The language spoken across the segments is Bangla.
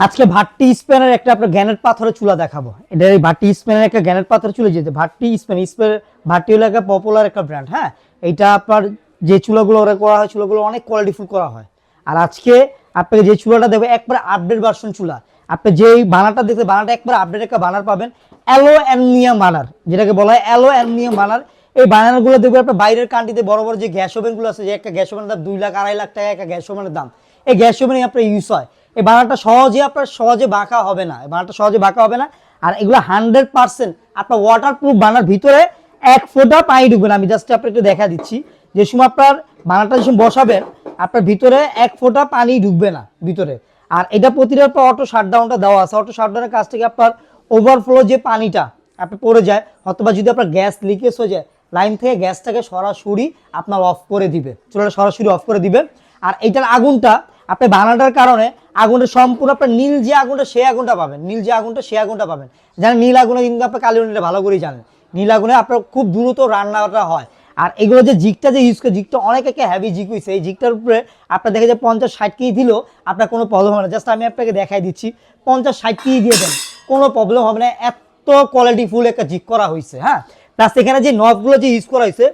আজকে ভাট্টি স্পেনের একটা আপনার গ্যানেট পাথরের চুলা দেখাবো। এটা এই ভাট্টি স্পেনের একটা গ্যানেট পাথরের চুলা যেতে ভাট্টি স্পেন স্পেন, ভাট্টি হলো একটা পপুলার একটা ব্র্যান্ড হ্যাঁ? এইটা আপনার যে চুলাগুলো ওরা করা হয়, চুলাগুলো অনেক কোয়ালিটিফুল করা হয়। আর আজকে আপনাকে যে চুলাটা দেবো, একবারে আপডেট ভার্সন চুলা। আপনি যেই বানারটা দেখতে বানারটা একবার আপডেট একটা বানার পাবেন অ্যালো অ্যালুমিনিয়াম বানার যেটাকে বলা হয় অ্যালো অ্যালুমিনিয়াম বানার এই বানারগুলো দেখবে আপনার বাইরের কান্ট্রিতে বড় বড় যে গ্যাস ওভেনগুলো আছে, যে একটা গ্যাস ওভেনের দাম দুই লাখ, আড়াই লাখ টাকা একটা গ্যাস ওভেনের দাম। এই গ্যাস ওভেনই আপনার ইউজ হয়। এই বানারটা সহজে আপনার সহজে বাঁকা হবে না। এই বানারটা সহজে বাঁকা হবে না। আর এগুলো হান্ড্রেড পার্সেন্ট আপনার ওয়াটার প্রুফ বানার ভিতরে এক ফোঁটা পানি ঢুকবে না। আমি জাস্ট আপনাকে একটু দেখা দিচ্ছি। যে সময় আপনার বানারটা যে সময় বসাবেন, আপনার ভিতরে এক ফোঁটা পানি ঢুকবে না ভিতরে। আর এটা প্রতিটা আপনার অটো শাটডাউনটা দেওয়া আছে। অটো শাটডাউনের কাছ থেকে আপনার ওভারফ্লো যে পানিটা আপনি পড়ে যায়, অথবা যদি আপনার গ্যাস লিকেজ হয়ে যায় লাইন থেকে গ্যাসটাকে সরাসরি আপনার অফ করে দিবে। চুলাটা সরাসরি অফ করে দিবে। আর এটার আগুনটা আপনি বানানোর কারণে আগুনটা সম্পূর্ণ আপনার নীল যে আগুনটা সে আগুনটা পাবেন, নীল যে আগুনটা সে আগুনটা পাবেন। জানেন, নীল আগুনে কিন্তু আপনি কালী কালিউনিটা ভালো করেই জানেন। নীল আগুনে আপনার খুব দ্রুত রান্নাটা হয়। আর এগুলো যে জিগটা যে ইউজ করে জিকটা অনেক একটা হ্যাভি জিক হয়েছে এই জিকটার উপরে আপনার দেখে যে পঞ্চাশ ষাট কেজি দিলেও আপনার কোনো প্রবলেম হবে না। জাস্ট আমি আপনাকে দেখাই দিচ্ছি, পঞ্চাশ ষাট কেজি দিয়ে দেন, কোনো প্রবলেম হবে না। এত কোয়ালিটিফুল একটা জিগ করা হয়েছে হ্যাঁ? প্লাস এখানে যে নবগুলো যে ইউজ করা হয়েছে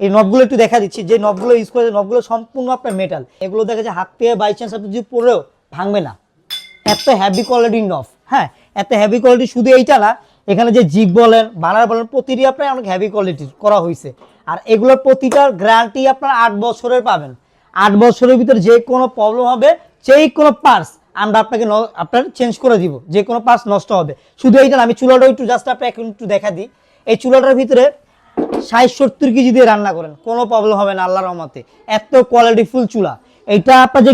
এই নবগুলো একটু দেখা দিচ্ছি। যে নবগুলো ইউজ করে নবগুলো সম্পূর্ণ আপনার মেটাল এগুলো দেখা যায় হাত থেকে বাই চান্স আপনি যদি পড়েও ভাঙবে না। এত হ্যাভি কোয়ালিটির নফ হ্যাঁ? এত হ্যাভি কোয়ালিটি শুধু এইটা না, এখানে যে জিপ বলেন, বানার বলেন, প্রতিটি আপনার অনেক হ্যাভি কোয়ালিটির করা হয়েছে। আর এগুলোর প্রতিটার গ্যারান্টি আপনার আট বছরের পাবেন। আট বছরের ভিতরে যে কোনো প্রবলেম হবে, যেই কোনো পার্স আমরা আপনাকে আপনার চেঞ্জ করে দিব। যে কোনো পার্স নষ্ট হবে। শুধু এইটা আমি চুলাটা একটু জাস্ট আপনাকে এখন একটু দেখা দিই। এই চুলাটার ভিতরে ষাট, সত্তর কেজি দিয়ে রান্না করেন, কোনো প্রবলেম হবে না, আল্লাহর রহমতে। এত কোয়ালিটি ফুল চুলা। এইটা আপনার যে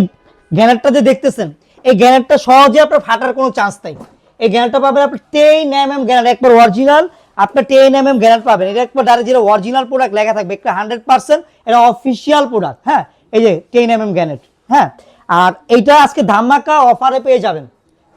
গ্যানেটটা যে দেখতেছেন, এই গ্যানেটটা সহজে আপনার ফাটার কোনো চান্স নাই। এই গ্যানেটটা পাবেন আপনি টেন এম এম গ্যানেট, একবার অরিজিনাল আপনার টেন এম এম গ্যানেট পাবেন। এটা একবার ডাইরেক্ট যেটা অরিজিনাল প্রোডাক্ট লেখা থাকবে, একটা হান্ড্রেড পার্সেন্ট এটা অফিসিয়াল প্রোডাক্ট হ্যাঁ? এই যে টেন এম এম গ্যানেট হ্যাঁ? আর এইটা আজকে ধামাকা অফারে পেয়ে যাবেন।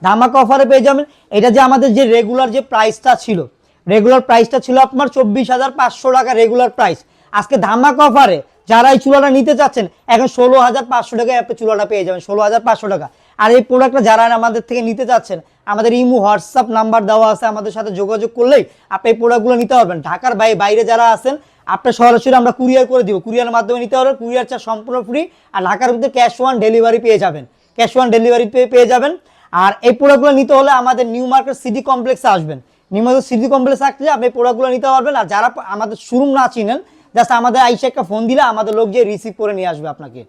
ধামাকা অফারে পেয়ে যাবেন। এটা যে আমাদের যে রেগুলার যে প্রাইসটা ছিল রেগুলার প্রাইসটা ছিল আপনার চব্বিশ হাজার পাঁচশো টাকা রেগুলার প্রাইস আজকে ধামাকা অফারে যারা এই চুলাটা নিতে চাচ্ছেন, এখন ষোলো হাজার পাঁচশো টাকায় আপনি চুলাটা পেয়ে যাবেন, ষোলো হাজার পাঁচশো টাকা। আর এই প্রোডাক্টটা যারা আমাদের থেকে নিতে চাচ্ছেন, আমাদের ইমো, হোয়াটসঅ্যাপ নাম্বার দেওয়া আছে, আমাদের সাথে যোগাযোগ করলেই আপনি এই প্রোডাক্টগুলো নিতে পারবেন। ঢাকার বাইরে যারা আছেন, আপনার সরাসরি আমরা কুরিয়ার করে দিব। কুরিয়ারের মাধ্যমে নিতে পারবেন কুরিয়ার চার্জ সম্পূর্ণ ফ্রি আর ঢাকার ভিতরে ক্যাশ ওয়ান ডেলিভারি পেয়ে যাবেন। ক্যাশ ওয়ান ডেলিভারি পেয়ে যাবেন। আর এই প্রোডাক্টগুলো নিতে হলে আমাদের নিউ মার্কেট সিটি কমপ্লেক্সে আসবেন। নিউ মার্কেট কমপ্লেক্স থাকতে আপনি প্রোডাক্টগুলো নিতে পারবেন। আর যারা আমাদের শোরুম না চিনেন জাস্ট আমাদের আইসা একটা ফোন দিলে আমাদের লোক যে রিসিভ করে নিয়ে আসবে আপনাকে।